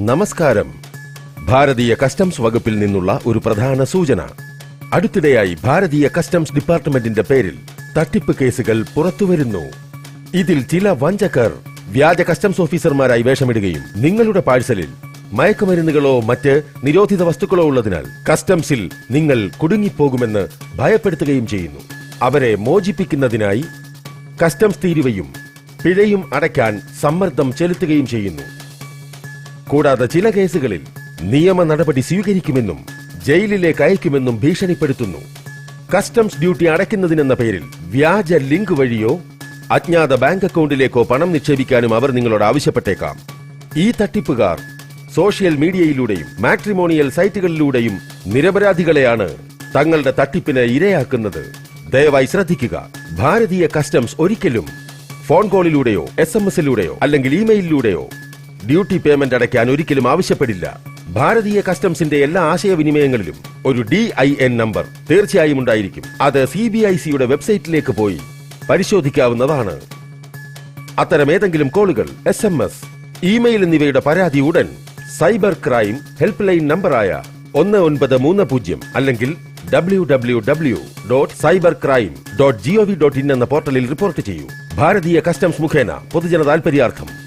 നമസ്കാരം. ഭാരതീയ കസ്റ്റംസ് വകുപ്പിൽ നിന്നുള്ള ഒരു പ്രധാന സൂചന. അടുത്തിടെയായി ഭാരതീയ കസ്റ്റംസ് ഡിപ്പാർട്ട്മെന്റിന്റെ പേരിൽ തട്ടിപ്പ് കേസുകൾ പുറത്തുവരുന്നു. ഇതിൽ ചില വഞ്ചകർ വ്യാജ കസ്റ്റംസ് ഓഫീസർമാരായി വേഷമിടുകയും നിങ്ങളുടെ പാഴ്സലിൽ മയക്കുമരുന്നുകളോ മറ്റ് നിരോധിത വസ്തുക്കളോ ഉള്ളതിനാൽ കസ്റ്റംസിൽ നിങ്ങൾ കുടുങ്ങിപ്പോകുമെന്ന് ഭയപ്പെടുത്തുകയും ചെയ്യുന്നു. അവരെ മോചിപ്പിക്കുന്നതിനായി കസ്റ്റംസ് തീരുവയും പിഴയും അടയ്ക്കാൻ സമ്മർദ്ദം ചെലുത്തുകയും ചെയ്യുന്നു. കൂടാതെ ചില കേസുകളിൽ നിയമ നടപടി സ്വീകരിക്കുമെന്നും ജയിലിലേക്ക് അയക്കുമെന്നും ഭീഷണിപ്പെടുത്തുന്നു. കസ്റ്റംസ് ഡ്യൂട്ടി അടയ്ക്കുന്നതിനെന്ന പേരിൽ വ്യാജ ലിങ്ക് വഴിയോ അജ്ഞാത ബാങ്ക് അക്കൗണ്ടിലേക്കോ പണം നിക്ഷേപിക്കാനും അവർ നിങ്ങളോട് ആവശ്യപ്പെട്ടേക്കാം. ഈ തട്ടിപ്പുകാർ സോഷ്യൽ മീഡിയയിലൂടെയും മാട്രിമോണിയൽ സൈറ്റുകളിലൂടെയും നിരപരാധികളെയാണ് തങ്ങളുടെ തട്ടിപ്പിന് ഇരയാക്കുന്നത്. ദയവായി ശ്രദ്ധിക്കുക. ഭാരതീയ കസ്റ്റംസ് ഒരിക്കലും ഫോൺ കോളിലൂടെയോ എസ് എം എസിലൂടെയോ അല്ലെങ്കിൽ ഇമെയിലിലൂടെയോ ഡ്യൂട്ടി പേയ്മെന്റ് അടയ്ക്കാൻ ഒരിക്കലും ആവശ്യപ്പെടില്ല. ഭാരതീയ കസ്റ്റംസിന്റെ എല്ലാ ആശയവിനിമയങ്ങളിലും ഒരു ഡി ഐ എൻ നമ്പർ തീർച്ചയായും ഉണ്ടായിരിക്കും. അത് സി ബി ഐ സിയുടെ വെബ്സൈറ്റിലേക്ക് പോയി പരിശോധിക്കാവുന്നതാണ്. അത്തരം ഏതെങ്കിലും കോളുകൾ എസ് എം എസ് ഇമെയിൽ എന്നിവയുടെ പരാതി ഉടൻ സൈബർ ക്രൈം ഹെൽപ്പ് ലൈൻ നമ്പറായ ഒന്ന് ഒൻപത് മൂന്ന് പൂജ്യം അല്ലെങ്കിൽ W W W dot cyber crime dot gov dot in എന്ന പോർട്ടലിൽ റിപ്പോർട്ട് ചെയ്യൂ. ഭാരതീയ കസ്റ്റംസ് മുഖേന പൊതുജന താൽപര്യാർത്ഥം.